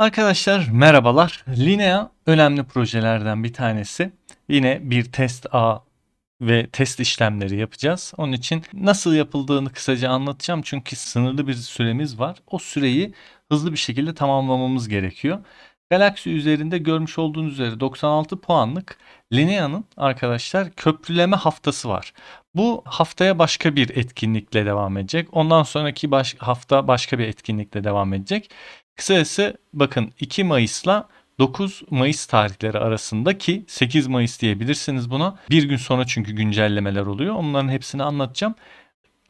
Arkadaşlar merhabalar. Linea önemli projelerden bir tanesi. Yine bir test A ve test işlemleri yapacağız. Onun için nasıl yapıldığını kısaca anlatacağım. Çünkü sınırlı bir süremiz var. O süreyi hızlı bir şekilde tamamlamamız gerekiyor. Galaxy üzerinde görmüş olduğunuz üzere 96 puanlık Linea'nın arkadaşlar köprüleme haftası var. Bu haftaya başka bir etkinlikle devam edecek. Ondan sonraki baş, hafta başka bir etkinlikle devam edecek. Kısacası bakın 2 Mayıs'la 9 Mayıs tarihleri arasındaki 8 Mayıs diyebilirsiniz buna. Bir gün sonra çünkü güncellemeler oluyor. Onların hepsini anlatacağım.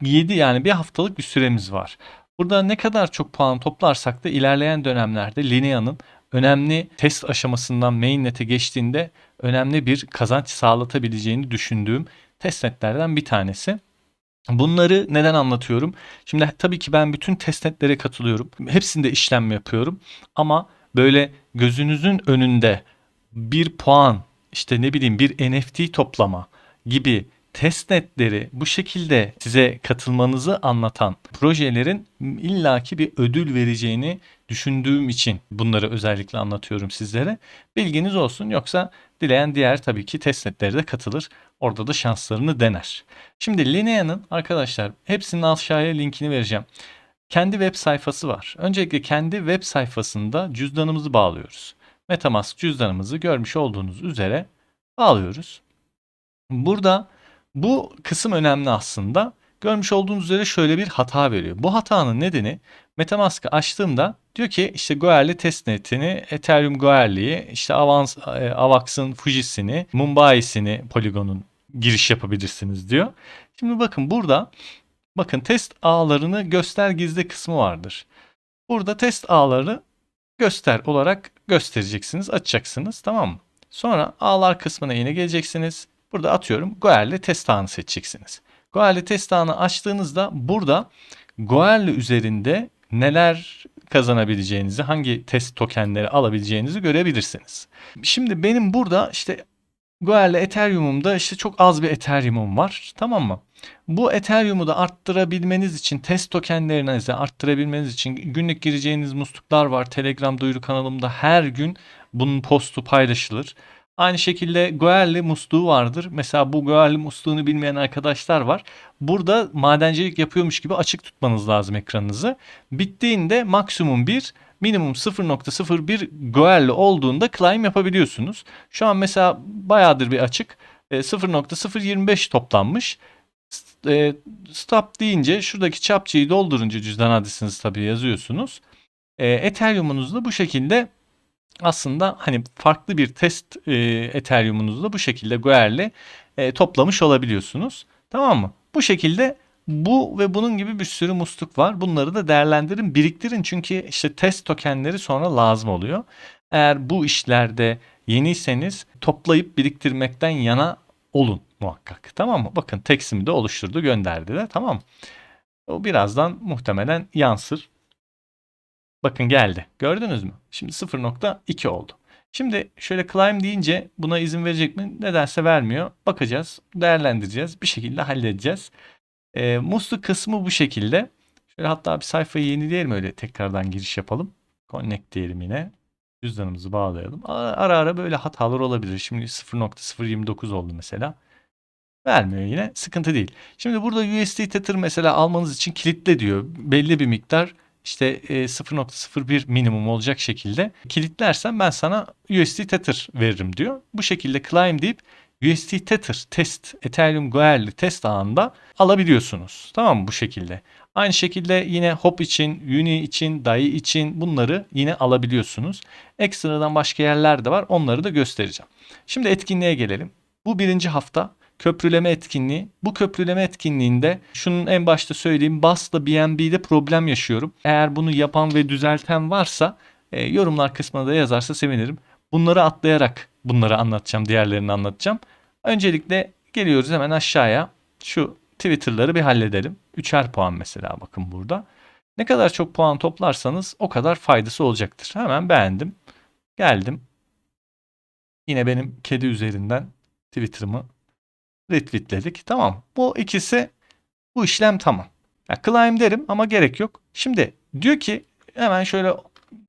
7 yani bir haftalık bir süremiz var. Burada ne kadar çok puan toplarsak da ilerleyen dönemlerde Linea'nın önemli test aşamasından mainnet'e geçtiğinde önemli bir kazanç sağlatabileceğini düşündüğüm testnetlerden bir tanesi. Bunları neden anlatıyorum? Şimdi tabii ki ben bütün testnetlere katılıyorum. Hepsinde işlem yapıyorum. Ama böyle gözünüzün önünde bir puan, işte ne bileyim bir NFT toplama gibi testnetleri bu şekilde size katılmanızı anlatan projelerin illaki bir ödül vereceğini düşündüğüm için bunları özellikle anlatıyorum sizlere. Bilginiz olsun yoksa dileyen diğer tabii ki testnetleri de katılır. Orada da şanslarını dener. Şimdi Linea'nın arkadaşlar hepsinin aşağıya linkini vereceğim. Kendi web sayfası var. Öncelikle kendi web sayfasında cüzdanımızı bağlıyoruz. Metamask cüzdanımızı görmüş olduğunuz üzere bağlıyoruz. Burada bu kısım önemli aslında. Görmüş olduğunuz üzere şöyle bir hata veriyor. Bu hatanın nedeni Metamask'ı açtığımda diyor ki işte Goerli testnetini, Ethereum Goerli'yi, işte Avans, e, Avax'ın Fuji'sini, Mumbai'sini Polygon'un giriş yapabilirsiniz diyor. Şimdi bakın burada bakın test ağlarını göster gizli kısmı vardır. Burada test ağları göster olarak göstereceksiniz, açacaksınız tamam mı? Sonra ağlar kısmına yine geleceksiniz. Burada atıyorum Goerli test ağını seçeceksiniz. Goerli test ağını açtığınızda burada Goerli üzerinde neler kazanabileceğinizi, hangi test tokenleri alabileceğinizi görebilirsiniz. Şimdi benim burada işte Goer'le Ethereum'umda işte çok az bir Ethereum'um var. Tamam mı? Bu Ethereum'u da arttırabilmeniz için, test tokenlerinizi arttırabilmeniz için günlük gireceğiniz musluklar var. Telegram duyuru kanalımda her gün bunun postu paylaşılır. Aynı şekilde Goerli musluğu vardır. Mesela bu Goerli musluğunu bilmeyen arkadaşlar var. Burada madencilik yapıyormuş gibi açık tutmanız lazım ekranınızı. Bittiğinde maksimum 1, minimum 0.01 Goerli olduğunda climb yapabiliyorsunuz. Şu an mesela bayağıdır bir açık. 0.025 toplanmış. E, stop deyince şuradaki çapçıyı doldurunca cüzdan adresinizi tabii yazıyorsunuz. E, Ethereum'unuzda bu şekilde aslında hani farklı bir test e, Ethereum'unuzla bu şekilde Goer'le e, toplamış olabiliyorsunuz. Tamam mı? Bu şekilde bu ve bunun gibi bir sürü musluk var. Bunları da değerlendirin, biriktirin çünkü işte test tokenleri sonra lazım oluyor. Eğer bu işlerde yeniyseniz toplayıp biriktirmekten yana olun muhakkak. Tamam mı? Bakın tekstimi de oluşturdu, gönderdi de. Tamam mı? O birazdan muhtemelen yansır. Bakın geldi. Gördünüz mü? Şimdi 0.2 oldu. Şimdi şöyle climb deyince buna izin verecek mi? Nedense vermiyor. Bakacağız, değerlendireceğiz. Bir şekilde halledeceğiz. E, musluk kısmı bu şekilde. Şöyle hatta bir sayfayı yenileyelim öyle tekrardan giriş yapalım. Connect diyelim yine. Cüzdanımızı bağlayalım. Ara ara böyle hatalar olabilir. Şimdi 0.029 oldu mesela. Vermiyor yine. Sıkıntı değil. Şimdi burada USD Tether mesela almanız için kilitle diyor. Belli bir miktar işte 0.01 e, minimum olacak şekilde kilitlersen ben sana USD Tether veririm diyor. Bu şekilde climb deyip USD Tether test Ethereum Goerli test ağında alabiliyorsunuz. Tamam mı bu şekilde. Aynı şekilde yine Hop için, Uni için, DAI için bunları yine alabiliyorsunuz. Ekstradan başka yerler de var. Onları da göstereceğim. Şimdi etkinliğe gelelim. Bu birinci hafta köprüleme etkinliği. Bu köprüleme etkinliğinde şunun en başta söyleyeyim BAS'la BNB'de problem yaşıyorum. Eğer bunu yapan ve düzelten varsa e, yorumlar kısmına da yazarsa sevinirim. Bunları atlayarak bunları anlatacağım, diğerlerini anlatacağım. Öncelikle geliyoruz hemen aşağıya. Şu Twitter'ları bir halledelim. Üçer puan mesela bakın burada. Ne kadar çok puan toplarsanız o kadar faydası olacaktır. Hemen beğendim. Geldim. Yine benim kedi üzerinden Twitter'ımı retweetledik. Tamam. Bu ikisi bu işlem tamam. Ya climb derim ama gerek yok. Şimdi diyor ki hemen şöyle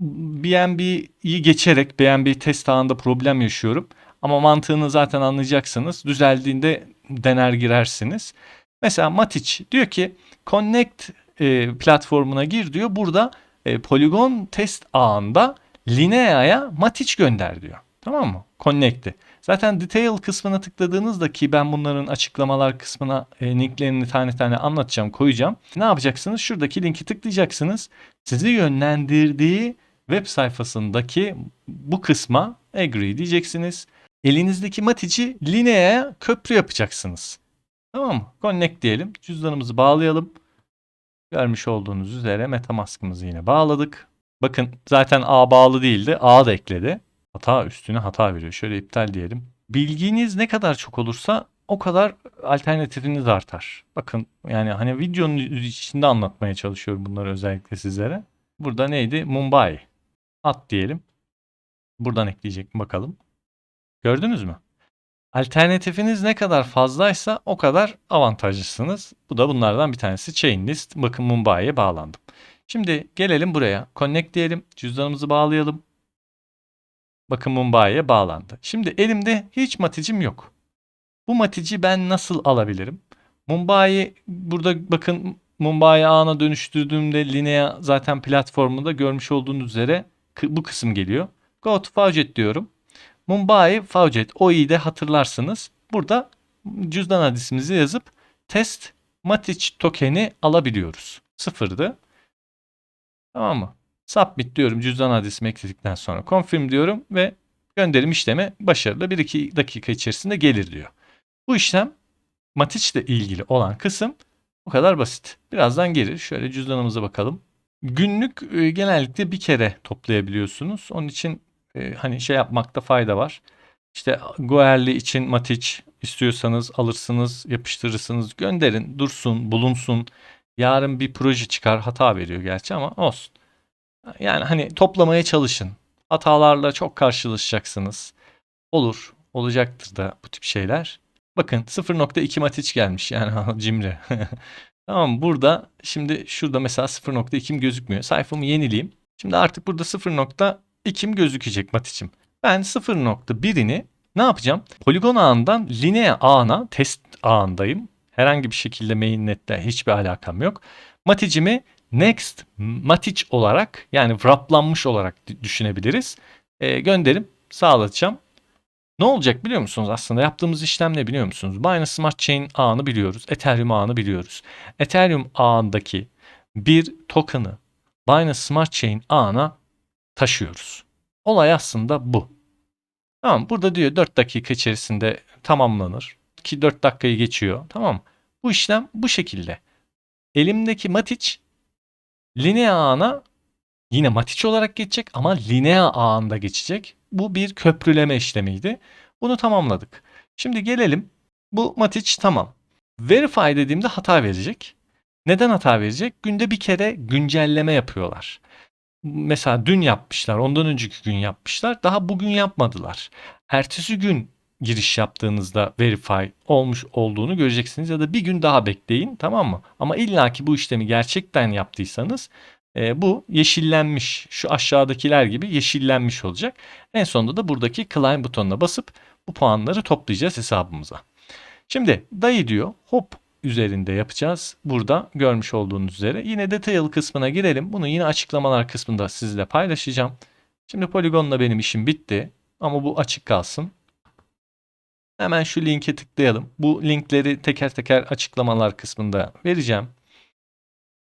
BNB'yi geçerek BNB test ağında problem yaşıyorum. Ama mantığını zaten anlayacaksınız. Düzeldiğinde dener girersiniz. Mesela Matic diyor ki Connect e, platformuna gir diyor. Burada e, Polygon test ağında Linea'ya Matic gönder diyor. Tamam mı? Connect'i. Zaten detail kısmına tıkladığınızda ki ben bunların açıklamalar kısmına e, linklerini tane tane anlatacağım, koyacağım. Ne yapacaksınız? Şuradaki linki tıklayacaksınız. Sizi yönlendirdiği web sayfasındaki bu kısma agree diyeceksiniz. Elinizdeki matici Linea'ya köprü yapacaksınız. Tamam mı? Connect diyelim. Cüzdanımızı bağlayalım. Görmüş olduğunuz üzere Metamask'ımızı yine bağladık. Bakın zaten A bağlı değildi. A da ekledi. Hata üstüne hata veriyor. Şöyle iptal diyelim. Bilginiz ne kadar çok olursa o kadar alternatifiniz artar. Bakın yani hani videonun içinde anlatmaya çalışıyorum bunları özellikle sizlere. Burada neydi? Mumbai. At diyelim. Buradan ekleyecek bakalım. Gördünüz mü? Alternatifiniz ne kadar fazlaysa o kadar avantajlısınız. Bu da bunlardan bir tanesi. Chain list. Bakın Mumbai'ye bağlandım. Şimdi gelelim buraya. Connect diyelim. Cüzdanımızı bağlayalım. Bakın Mumbai'ye bağlandı. Şimdi elimde hiç maticim yok. Bu matici ben nasıl alabilirim? Mumbai burada bakın Mumbai ağına dönüştürdüğümde Linea zaten platformunda görmüş olduğunuz üzere bu kısım geliyor. Go to Faucet diyorum. Mumbai Faucet OI'yi de hatırlarsınız. Burada cüzdan adresimizi yazıp test Matic token'i alabiliyoruz. Sıfırdı. Tamam mı? Submit diyorum cüzdan adresimi ekledikten sonra. Confirm diyorum ve gönderim işlemi başarılı 1-2 dakika içerisinde gelir diyor. Bu işlem Matic ile ilgili olan kısım bu kadar basit. Birazdan gelir. Şöyle cüzdanımıza bakalım. Günlük e, genellikle bir kere toplayabiliyorsunuz. Onun için e, hani şey yapmakta fayda var. İşte Goerli için Matic istiyorsanız alırsınız, yapıştırırsınız, gönderin, dursun, bulunsun. Yarın bir proje çıkar, hata veriyor gerçi ama olsun. Yani hani toplamaya çalışın. Hatalarla çok karşılaşacaksınız. Olur, olacaktır da bu tip şeyler. Bakın 0.2 Matic gelmiş yani cimri. tamam burada şimdi şurada mesela 0.2'm gözükmüyor. Sayfamı yenileyim. Şimdi artık burada 0.2'm gözükecek Matic'im. Ben 0.1'ini ne yapacağım? Poligon ağından Linea ağına test ağındayım. Herhangi bir şekilde mainnet'te hiçbir alakam yok. Matic'imi next matic olarak yani wraplanmış olarak düşünebiliriz. E, gönderim sağlatacağım. Ne olacak biliyor musunuz aslında yaptığımız işlem ne biliyor musunuz? Binance Smart Chain ağını biliyoruz. Ethereum ağını biliyoruz. Ethereum ağındaki bir token'ı Binance Smart Chain ağına taşıyoruz. Olay aslında bu. Tamam burada diyor 4 dakika içerisinde tamamlanır. Ki 4 dakikayı geçiyor. Tamam Bu işlem bu şekilde. Elimdeki Matic Linea ağına yine Matic olarak geçecek ama Linea ağında geçecek. Bu bir köprüleme işlemiydi. Bunu tamamladık. Şimdi gelelim. Bu Matic tamam. Verify dediğimde hata verecek. Neden hata verecek? Günde bir kere güncelleme yapıyorlar. Mesela dün yapmışlar, ondan önceki gün yapmışlar. Daha bugün yapmadılar. Ertesi gün giriş yaptığınızda verify olmuş olduğunu göreceksiniz ya da bir gün daha bekleyin tamam mı? Ama illaki bu işlemi gerçekten yaptıysanız e, bu yeşillenmiş şu aşağıdakiler gibi yeşillenmiş olacak. En sonunda da buradaki claim butonuna basıp bu puanları toplayacağız hesabımıza. Şimdi dayı diyor hop üzerinde yapacağız. Burada görmüş olduğunuz üzere. Yine detail kısmına girelim. Bunu yine açıklamalar kısmında sizle paylaşacağım. Şimdi poligonla benim işim bitti. Ama bu açık kalsın. Hemen şu linke tıklayalım. Bu linkleri teker teker açıklamalar kısmında vereceğim.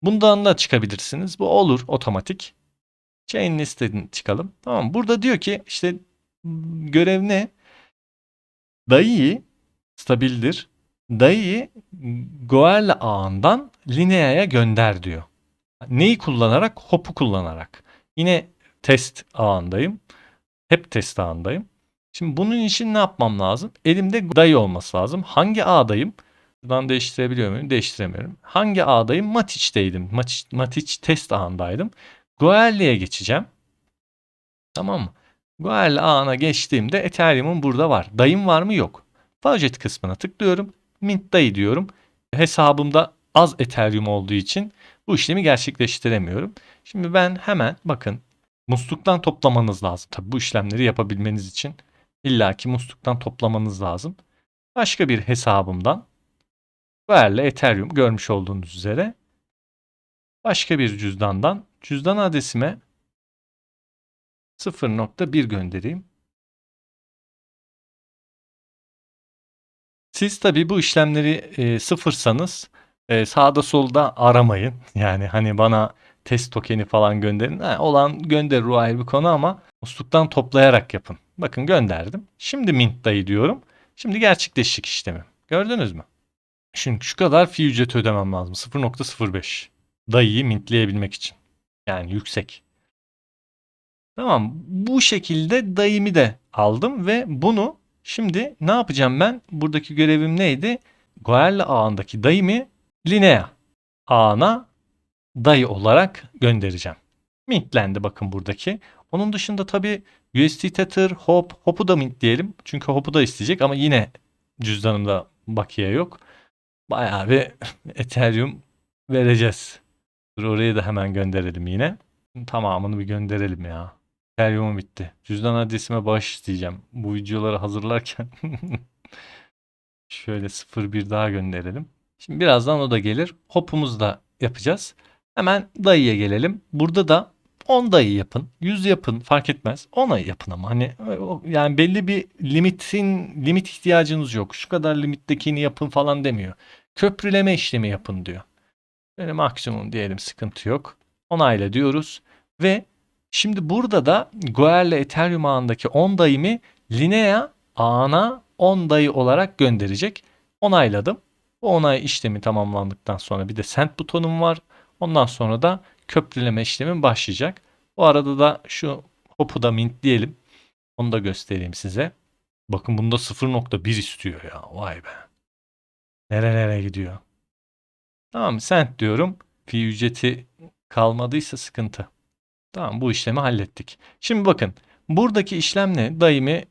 Bundan da çıkabilirsiniz. Bu olur otomatik. Chain listeden çıkalım. Tamam. Burada diyor ki işte görev ne? Dayıyı stabildir. Dayıyı Goerle ağından Linea'ya gönder diyor. Neyi kullanarak? Hop'u kullanarak. Yine test ağındayım. Hep test ağındayım. Şimdi bunun için ne yapmam lazım? Elimde dayı olması lazım. Hangi ağdayım? Buradan değiştirebiliyor muyum? Değiştiremiyorum. Hangi ağdayım? Matic'teydim. Matic, Matic test ağındaydım. Goerli'ye geçeceğim. Tamam mı? Goerli ağına geçtiğimde Ethereum'un burada var. Dayım var mı? Yok. Budget kısmına tıklıyorum. Mint dayı diyorum. Hesabımda az Ethereum olduğu için bu işlemi gerçekleştiremiyorum. Şimdi ben hemen bakın Musluktan toplamanız lazım. Tabii bu işlemleri yapabilmeniz için illaki musluktan toplamanız lazım. Başka bir hesabımdan Goer'le Ethereum görmüş olduğunuz üzere başka bir cüzdandan cüzdan adresime 0.1 göndereyim. Siz tabii bu işlemleri e, sıfırsanız e, sağda solda aramayın. Yani hani bana test tokeni falan gönderin. Ha, olan gönderir o ayrı bir konu ama musluktan toplayarak yapın. Bakın gönderdim. Şimdi mint dayı diyorum. Şimdi gerçekleşecek işlemi. Gördünüz mü? Şimdi şu kadar fi ücreti ödemem lazım. 0.05. Dayıyı mintleyebilmek için. Yani yüksek. Tamam. Bu şekilde dayımı da aldım ve bunu şimdi ne yapacağım ben? Buradaki görevim neydi? Goerli ağındaki dayımı Linea ağına dayı olarak göndereceğim. Mintlendi bakın buradaki. Onun dışında tabi USD Tether, Hop, Hop'u da mint diyelim. Çünkü Hop'u da isteyecek ama yine cüzdanımda bakiye yok. Bayağı bir Ethereum vereceğiz. Dur oraya da hemen gönderelim yine. Tamamını bir gönderelim ya. Ethereum bitti. Cüzdan adresime bağış isteyeceğim. Bu videoları hazırlarken. Şöyle 01 daha gönderelim. Şimdi birazdan o da gelir. Hop'umuzu da yapacağız. Hemen dayıya gelelim. Burada da 10 dayı yapın, 100 yapın fark etmez. 10 ay yapın ama hani yani belli bir limitin limit ihtiyacınız yok. Şu kadar limittekini yapın falan demiyor. Köprüleme işlemi yapın diyor. Böyle maksimum diyelim sıkıntı yok. Onayla diyoruz ve şimdi burada da Goer'le Ethereum ağındaki 10 dayımı Linea ağına 10 dayı olarak gönderecek. Onayladım. Bu onay işlemi tamamlandıktan sonra bir de send butonum var. Ondan sonra da köprüleme işlemi başlayacak. Bu arada da şu hop'u da mint diyelim. Onu da göstereyim size. Bakın bunda 0.1 istiyor ya. Vay be. Nerelere gidiyor. Tamam send diyorum. Fi ücreti kalmadıysa sıkıntı. Tamam bu işlemi hallettik. Şimdi bakın buradaki işlem ne? Dayımı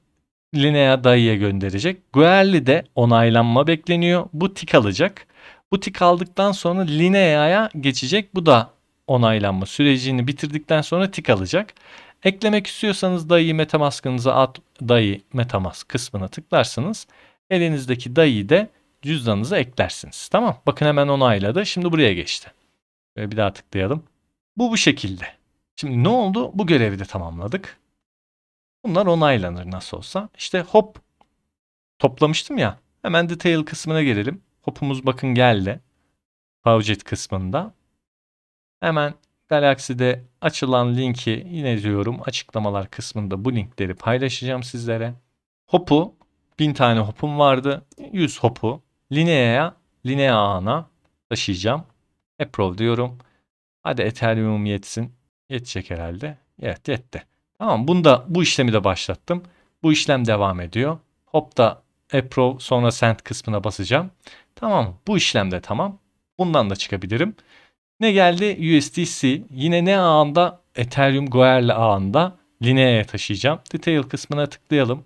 Linea dayıya gönderecek. Guerli de onaylanma bekleniyor. Bu tik alacak. Bu tik aldıktan sonra Linea'ya geçecek. Bu da onaylanma sürecini bitirdikten sonra tik alacak. Eklemek istiyorsanız dayı metamaskınıza at dayı metamask kısmına tıklarsınız. Elinizdeki dayıyı da cüzdanınıza eklersiniz. Tamam. Bakın hemen onayladı. Şimdi buraya geçti. Böyle bir daha tıklayalım. Bu bu şekilde. Şimdi ne oldu? Bu görevi de tamamladık. Bunlar onaylanır nasıl olsa. İşte hop toplamıştım ya. Hemen detail kısmına gelelim. Hopumuz bakın geldi. Faucet kısmında. Hemen Galaxy'de açılan linki yine diyorum açıklamalar kısmında bu linkleri paylaşacağım sizlere. Hop'u 1000 tane hopum vardı. 100 hop'u Linea'ya, Linea ağına taşıyacağım. Approve diyorum. Hadi Ethereum yetsin. Yetecek herhalde. Evet yetti. Tamam bunda bu işlemi de başlattım. Bu işlem devam ediyor. Hop da approve sonra send kısmına basacağım. Tamam bu işlem de tamam. Bundan da çıkabilirim. Ne geldi? USDC. Yine ne ağında? Ethereum Goerli ağında Linea'ya taşıyacağım. Detail kısmına tıklayalım.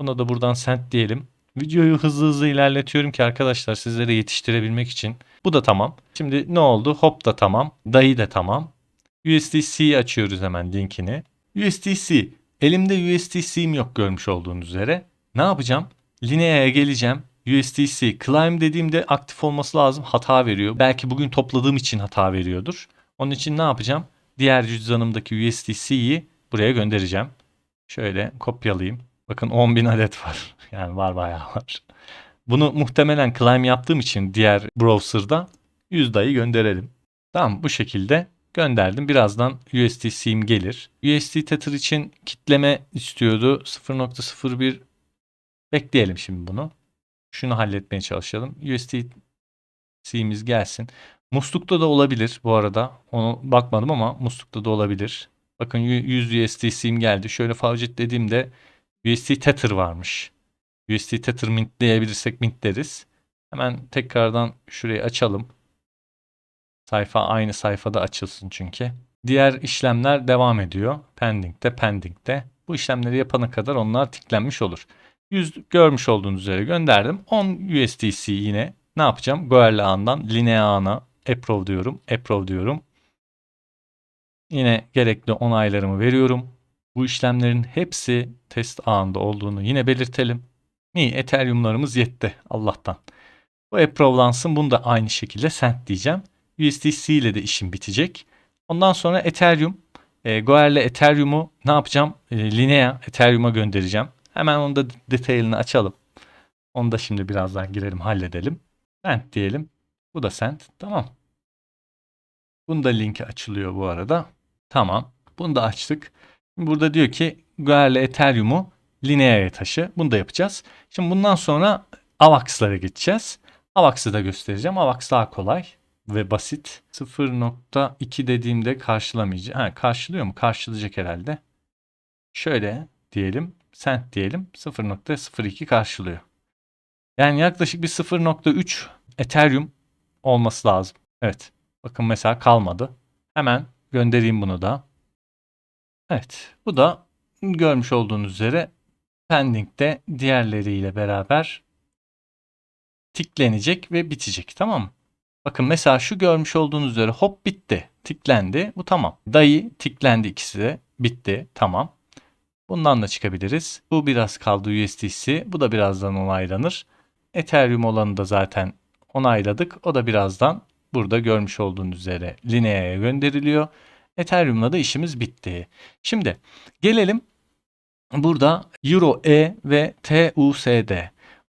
Buna da buradan send diyelim. Videoyu hızlı hızlı ilerletiyorum ki arkadaşlar sizlere yetiştirebilmek için. Bu da tamam. Şimdi ne oldu? Hop da tamam. Dayı da tamam. USDC açıyoruz hemen linkini. USDC. Elimde USDC'm yok görmüş olduğunuz üzere. Ne yapacağım? Linea'ya geleceğim. USDC climb dediğimde aktif olması lazım. Hata veriyor. Belki bugün topladığım için hata veriyordur. Onun için ne yapacağım? Diğer cüzdanımdaki USDC'yi buraya göndereceğim. Şöyle kopyalayayım. Bakın 10.000 adet var. Yani var bayağı var. Bunu muhtemelen climb yaptığım için diğer browser'da 100 dayı gönderelim. Tamam bu şekilde gönderdim. Birazdan USDC'm gelir. USD Tether için kitleme istiyordu. 0.01 bekleyelim şimdi bunu. Şunu halletmeye çalışalım. USDC'miz gelsin. Muslukta da olabilir bu arada. Onu bakmadım ama muslukta da olabilir. Bakın 100 USDC'm geldi. Şöyle favcet dediğimde USD Tether varmış. USD Tether mintleyebilirsek mintleriz. Hemen tekrardan şurayı açalım. Sayfa aynı sayfada açılsın çünkü. Diğer işlemler devam ediyor. Pending'de, pending'de. Bu işlemleri yapana kadar onlar tiklenmiş olur. 100 görmüş olduğunuz üzere gönderdim. 10 USDC yine ne yapacağım? Goerli ağından Linea ağına approve diyorum. Approve diyorum. Yine gerekli onaylarımı veriyorum. Bu işlemlerin hepsi test ağında olduğunu yine belirtelim. İyi Ethereum'larımız yetti Allah'tan. Bu approve'lansın bunu da aynı şekilde send diyeceğim. USDC ile de işim bitecek. Ondan sonra Ethereum. E, Goer'le Ethereum'u ne yapacağım? E, Linea Ethereum'a göndereceğim. Hemen onu da detailini açalım. Onu da şimdi birazdan girelim halledelim. Send diyelim. Bu da send. Tamam. Bunda linki açılıyor bu arada. Tamam. Bunu da açtık. Burada diyor ki Goer'le Ethereum'u Linea'ya taşı. Bunu da yapacağız. Şimdi bundan sonra AVAX'lara geçeceğiz. AVAX'ı da göstereceğim. AVAX daha kolay ve basit. 0.2 dediğimde karşılamayacak. Ha, karşılıyor mu? Karşılayacak herhalde. Şöyle diyelim. Cent diyelim. 0.02 karşılıyor. Yani yaklaşık bir 0.3 Ethereum olması lazım. Evet. Bakın mesela kalmadı. Hemen göndereyim bunu da. Evet. Bu da görmüş olduğunuz üzere pending'de diğerleriyle beraber tiklenecek ve bitecek. Tamam mı? Bakın mesela şu görmüş olduğunuz üzere hop bitti. Tiklendi. Bu tamam. Dayı tiklendi ikisi de. Bitti. Tamam. Bundan da çıkabiliriz. Bu biraz kaldı USDC. Bu da birazdan onaylanır. Ethereum olanı da zaten onayladık. O da birazdan burada görmüş olduğunuz üzere Linea'ya gönderiliyor. Ethereum'la da işimiz bitti. Şimdi gelelim burada Euro E ve TUSD.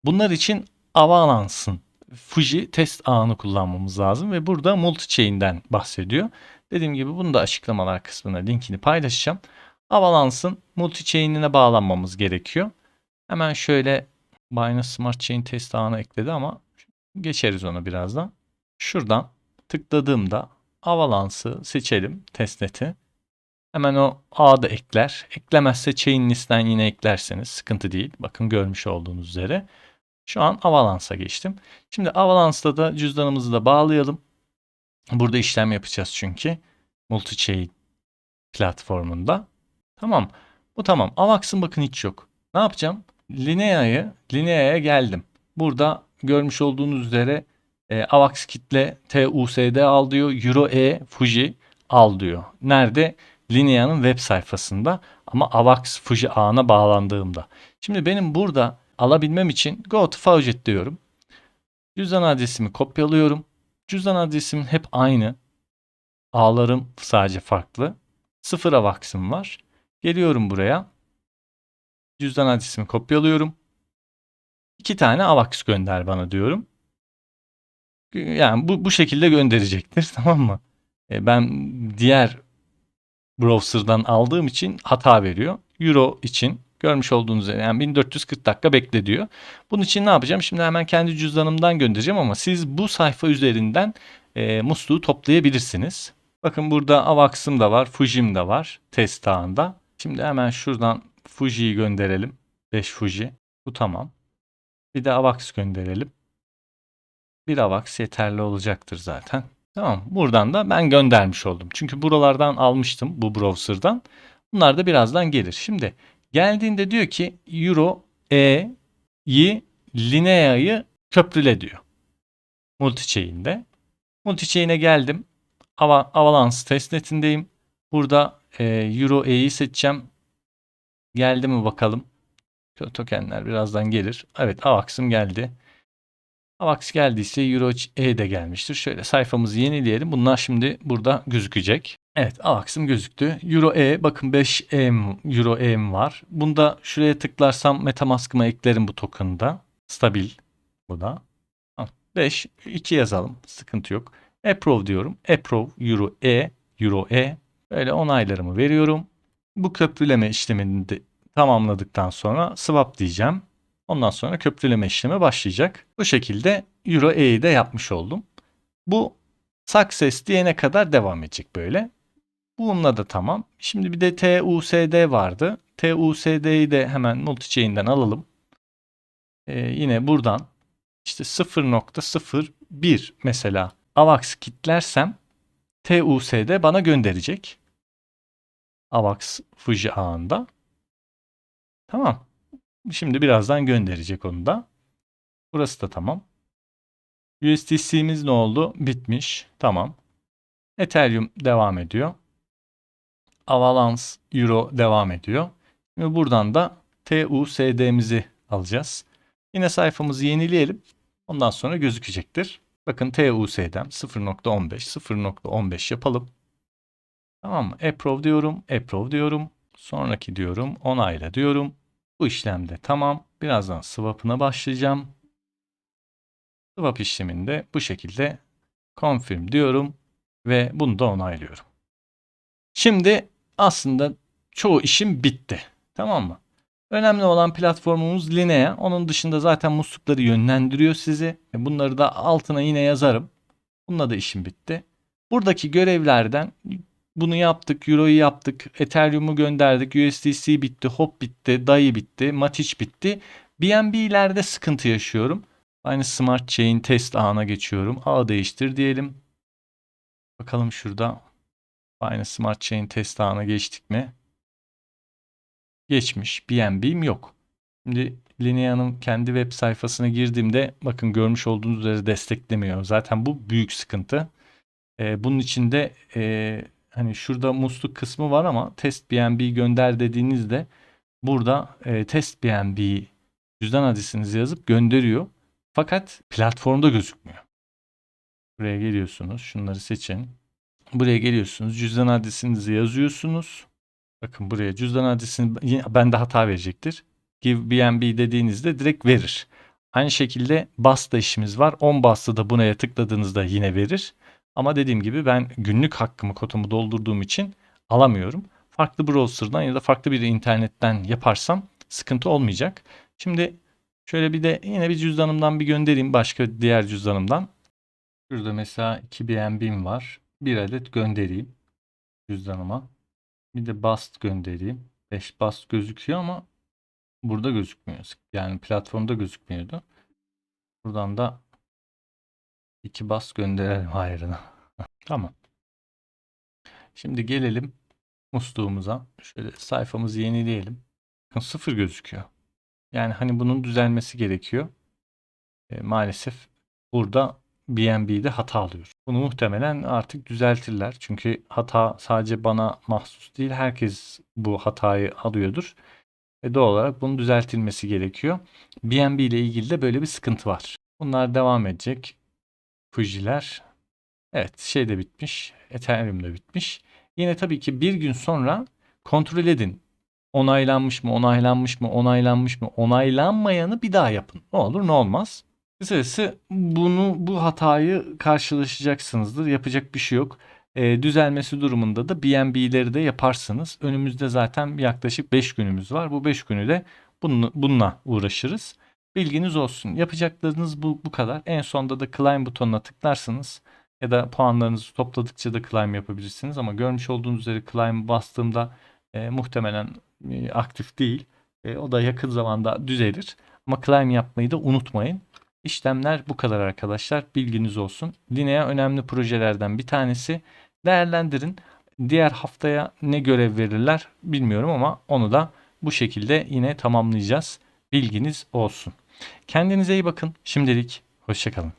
Bunlar için Avalanche'ın Fuji test ağını kullanmamız lazım ve burada multi-chain'den bahsediyor. Dediğim gibi bunu da açıklamalar kısmına linkini paylaşacağım. Avalanche'ın multi-chain'ine bağlanmamız gerekiyor. Hemen şöyle Binance Smart Chain test ağına ekledi ama geçeriz onu birazdan. Şuradan tıkladığımda Avalanche'ı seçelim testnet'i. Hemen o ağda ekler. Eklemezse chain list'ten yine eklerseniz sıkıntı değil. Bakın görmüş olduğunuz üzere. Şu an Avalanche'a geçtim. Şimdi Avalanche'da da cüzdanımızı da bağlayalım. Burada işlem yapacağız çünkü. Multi-chain platformunda. Tamam. Bu tamam. Avax'ın bakın hiç yok. Ne yapacağım? Linea'yı, Linea'ya geldim. Burada görmüş olduğunuz üzere e, Avax kitle TUSD al diyor. Euro E Fuji al diyor. Nerede? Linea'nın web sayfasında ama Avax Fuji ağına bağlandığımda. Şimdi benim burada alabilmem için go to Faucet diyorum. Cüzdan adresimi kopyalıyorum. Cüzdan adresim hep aynı. Ağlarım sadece farklı. Sıfır Avax'ım var. Geliyorum buraya. Cüzdan adresimi kopyalıyorum. İki tane Avax gönder bana diyorum. Yani bu, bu şekilde gönderecektir tamam mı? E, ben diğer browser'dan aldığım için hata veriyor. Euro için görmüş olduğunuz yani 1440 dakika bekle diyor. Bunun için ne yapacağım? Şimdi hemen kendi cüzdanımdan göndereceğim ama siz bu sayfa üzerinden e, musluğu toplayabilirsiniz. Bakın burada Avax'ım da var, Fuji'm de var test ağında. Şimdi hemen şuradan Fuji'yi gönderelim. 5 Fuji. Bu tamam. Bir de Avax gönderelim. Bir Avax yeterli olacaktır zaten. Tamam. Buradan da ben göndermiş oldum. Çünkü buralardan almıştım bu browser'dan. Bunlar da birazdan gelir. Şimdi geldiğinde diyor ki Euro E'yi Linea'yı köprüle diyor. Multichain'de. Multichain'e geldim. Ava, Avalanche testnetindeyim. Burada e, Euro E'yi seçeceğim. Geldi mi bakalım. Tokenler birazdan gelir. Evet Avax'ım geldi. Avax geldiyse Euro E de gelmiştir. Şöyle sayfamızı yenileyelim. Bunlar şimdi burada gözükecek. Evet Avax'ım gözüktü. Euro E bakın 5 EM Euro EM var. Bunda şuraya tıklarsam Metamask'ıma eklerim bu token'da. Stabil bu da. 5 2 yazalım. Sıkıntı yok. Approve diyorum. Approve Euro E Euro E. Böyle onaylarımı veriyorum. Bu köprüleme işlemini tamamladıktan sonra swap diyeceğim. Ondan sonra köprüleme işlemi başlayacak. Bu şekilde Euro E'yi de yapmış oldum. Bu success diyene kadar devam edecek böyle. Bununla da tamam. Şimdi bir de TUSD vardı. TUSD'yi de hemen multichain'den alalım. Ee, yine buradan işte 0.01 mesela AVAX kitlersem TUSD bana gönderecek. AVAX Fuji ağında. Tamam. Şimdi birazdan gönderecek onu da. Burası da tamam. USDC'miz ne oldu? Bitmiş. Tamam. Ethereum devam ediyor. Avalanche Euro devam ediyor. Şimdi buradan da TUSD'mizi alacağız. Yine sayfamızı yenileyelim. Ondan sonra gözükecektir. Bakın TUSD'm 0.15 0.15 yapalım. Tamam mı? Approve diyorum. Approve diyorum. Sonraki diyorum. Onayla diyorum. Bu işlemde tamam. Birazdan swap'ına başlayacağım. Swap işleminde bu şekilde confirm diyorum ve bunu da onaylıyorum. Şimdi aslında çoğu işim bitti. Tamam mı? Önemli olan platformumuz Linea. Onun dışında zaten muslukları yönlendiriyor sizi. Bunları da altına yine yazarım. Bununla da işim bitti. Buradaki görevlerden bunu yaptık, Euro'yu yaptık, Ethereum'u gönderdik, USDC bitti, Hop bitti, DAI bitti, Matic bitti. BNB'lerde sıkıntı yaşıyorum. Aynı Smart Chain test ağına geçiyorum. Ağ değiştir diyelim. Bakalım şurada. Aynı Smart Chain test ağına geçtik mi? Geçmiş. BNB'm yok. Şimdi Linea'nın kendi web sayfasına girdiğimde bakın görmüş olduğunuz üzere desteklemiyor. Zaten bu büyük sıkıntı. Ee, bunun içinde e, hani şurada musluk kısmı var ama test BNB gönder dediğinizde burada e, test BNB cüzdan adresinizi yazıp gönderiyor. Fakat platformda gözükmüyor. Buraya geliyorsunuz. Şunları seçin. Buraya geliyorsunuz. Cüzdan adresinizi yazıyorsunuz. Bakın buraya cüzdan adresini yine bende hata verecektir. Give BNB dediğinizde direkt verir. Aynı şekilde BAS'ta işimiz var. 10 BAS'ta da buraya tıkladığınızda yine verir. Ama dediğim gibi ben günlük hakkımı kotamı doldurduğum için alamıyorum. Farklı browser'dan ya da farklı bir internetten yaparsam sıkıntı olmayacak. Şimdi şöyle bir de yine bir cüzdanımdan bir göndereyim başka diğer cüzdanımdan. Şurada mesela 2 BNB'm var. Bir adet göndereyim cüzdanıma. Bir de bast göndereyim. 5 bast gözüküyor ama burada gözükmüyor. Yani platformda gözükmüyordu. Buradan da 2 bast gönderelim hayrına. tamam. Şimdi gelelim musluğumuza. Şöyle sayfamızı yenileyelim. Bakın sıfır gözüküyor. Yani hani bunun düzelmesi gerekiyor. E, maalesef burada BNB'de hata alıyor. Bunu muhtemelen artık düzeltirler. Çünkü hata sadece bana mahsus değil. Herkes bu hatayı alıyordur. Ve doğal olarak bunun düzeltilmesi gerekiyor. BNB ile ilgili de böyle bir sıkıntı var. Bunlar devam edecek. Fuji'ler. Evet şey de bitmiş. Ethereum da bitmiş. Yine tabii ki bir gün sonra kontrol edin. Onaylanmış mı, onaylanmış mı, onaylanmış mı, onaylanmayanı bir daha yapın. Ne olur ne olmaz. Kısacası bunu bu hatayı karşılaşacaksınızdır. Yapacak bir şey yok. Ee, düzelmesi durumunda da BNB'leri de yaparsınız. Önümüzde zaten yaklaşık 5 günümüz var. Bu 5 günü de bununla uğraşırız. Bilginiz olsun. Yapacaklarınız bu, bu kadar. En sonda da climb butonuna tıklarsınız. Ya da puanlarınızı topladıkça da climb yapabilirsiniz. Ama görmüş olduğunuz üzere climb bastığımda e, muhtemelen e, aktif değil. E, o da yakın zamanda düzelir. Ama climb yapmayı da unutmayın. İşlemler bu kadar arkadaşlar. Bilginiz olsun. Linea önemli projelerden bir tanesi. Değerlendirin. Diğer haftaya ne görev verirler bilmiyorum ama onu da bu şekilde yine tamamlayacağız. Bilginiz olsun. Kendinize iyi bakın. Şimdilik hoşçakalın.